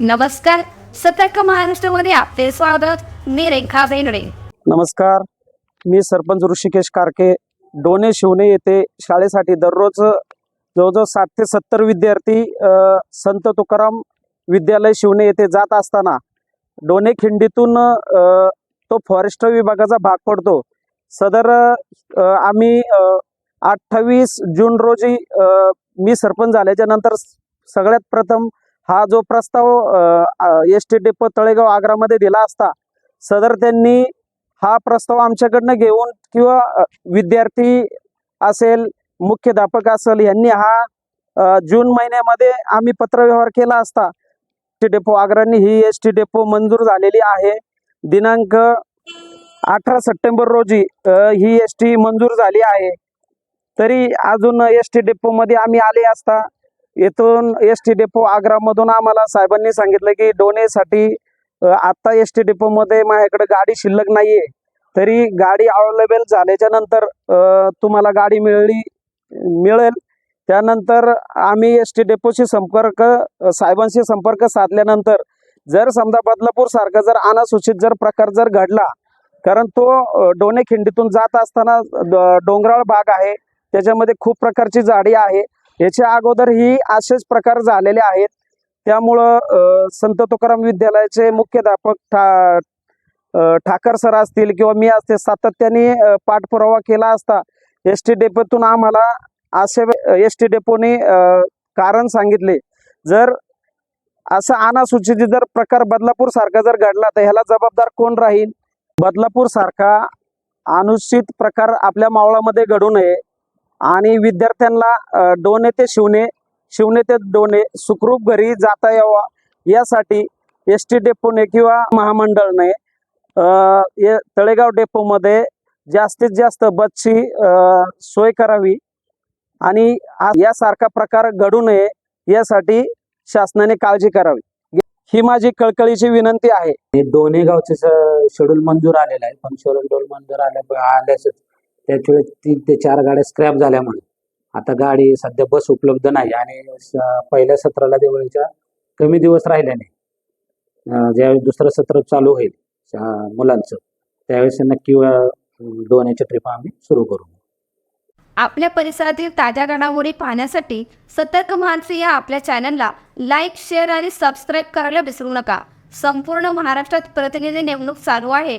नमस्कार. सतर्क महाराष्ट्रामध्ये आपले स्वागत. मी रेखा बेनडे नमस्कार. मी सरपंच ऋषिकेश कारके. डोणे शिवणे येथे शाळेसाठी दररोज जवळजवळ साठ ते सत्तर विद्यार्थी संत तुकाराम विद्यालय शिवणे येथे जात असताना डोणे खिंडीतून तो फॉरेस्ट विभागाचा भाग पडतो. सदर आम्ही अठ्ठावीस जून रोजी मी सरपंच झाल्याच्यानंतर सगळ्यात प्रथम हा जो प्रस्ताव एस टी डेपो तळेगाव आग्रामध्ये दिला असता सदर त्यांनी हा प्रस्ताव आमच्याकडनं घेऊन किंवा विद्यार्थी असेल मुख्याध्यापक असेल यांनी हा जून महिन्यामध्ये आम्ही पत्रव्यवहार केला असता. एस टी डेपो आग्रानी ही एस टी डेपो मंजूर झालेली आहे. दिनांक अठरा सप्टेंबर रोजी ही एस टी मंजूर झाली आहे. तरी अजून एस टी डेपोमध्ये आम्ही आले असता. येथून एस टी डेपो आग्रामधून आम्हाला साहेबांनी सांगितलं की डोनेसाठी आत्ता आता एस टी डेपोमध्ये माझ्याकडे गाडी शिल्लक नाहीये. तरी गाडी अवेलेबल झाल्याच्यानंतर तुम्हाला गाडी मिळली मिळेल. त्यानंतर आम्ही एस टी डेपोशी संपर्क साहेबांशी संपर्क साधल्यानंतर जर समजा बदलापूर सारखा जर अनासूचित जर प्रकार जर घडला कारण तो डोने डोणे खिंडीतून जात असताना डोंगराळ भाग आहे. त्याच्यामध्ये खूप प्रकारची झाडी आहे. याच्या अगोदर ही असेच प्रकार झालेले आहेत. त्यामुळं संत तुकाराम विद्यालयाचे मुख्याध्यापक ठा ठाकर सर असतील किंवा मी असते सातत्याने पाठपुरावा केला असता एस टी डेपोतून आम्हाला असे एस टी डेपोने कारण सांगितले. जर असं अनासूचित जर प्रकार बदलापूर सारखा जर घडला तर ह्याला जबाबदार कोण राहील? बदलापूर सारखा अनुचित प्रकार आपल्या मावळामध्ये घडू नये. आणि विद्यार्थ्यांना डोने ते शिवणे शिवणे ते डोने सुखरूप घरी जाता यावा यासाठी एस टी डेपोने किंवा महामंडळने अ, तळेगाव डेपोमध्ये जास्तीत जास्त बसची अ, सोय करावी आणि यासारखा प्रकार घडू नये यासाठी शासनाने काळजी करावी. ही माझी कळकळीची विनंती आहे. दोन्ही गावचे शेड्यूल मंजूर आलेला आहे. पण शेड्यूल मंजूर आल्या आल्याच त्याच्यावेळी तीन ते चार गाड्या स्क्रॅप झाल्यामुळे आता गाडी सध्या बस उपलब्ध नाही आणि पहिल्या सत्राला दिवाळीच्या कमी दिवस राहिल्याने ज्यावेळेस ज्यावेळी दुसरं सत्र चालू होईल मुलांचं त्यावेळेस नक्की दोन्हीच्या ट्रिप आम्ही सुरू करू. आपल्या परिसरातील ताज्या घडामोडी पाहण्यासाठी सतर्क महाराष्ट्र या आपल्या चॅनलला लाईक शेअर आणि सबस्क्राईब करायला विसरू नका. संपूर्ण महाराष्ट्रात प्रतिनिधी नेमणूक चालू आहे.